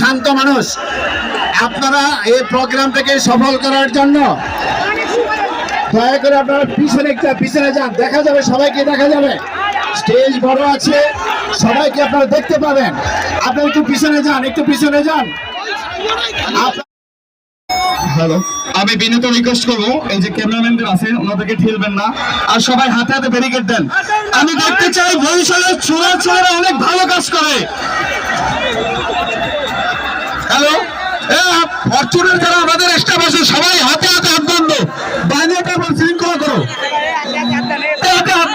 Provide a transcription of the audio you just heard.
শান্ত মানুষ। আপনারা এই প্রোগ্রামটাকে সফল করার জন্য দয়া করে আপনারা পিছনে একটা, পিছনে যান। দেখা যাবে, সবাইকে দেখা যাবে। স্টেজ বড় আছে, সবাইকে আপনারা দেখতে পাবেন। আপনারা একটু পিছনে যান, একটু পিছনে যান। হ্যালো আমি বিনীত রিকোয়েস্ট করব, এই যে ক্যামেরাম্যানদের আছে, ওনাদেরকে ঠেলবেন না। আর সবাই হাতে হাতে ব্যারিকেড দেন। আমি দেখতে চাই বরিশালের ছোড়া ছেলেরা অনেক ভালো কাজ করে হ্যালো ফরচুনের যারা আমাদের স্টাফ আছে সবাই হাতে হাতে হাত বন্ধ বাইরে তারপর শৃঙ্খলা করো। হাতে হাতে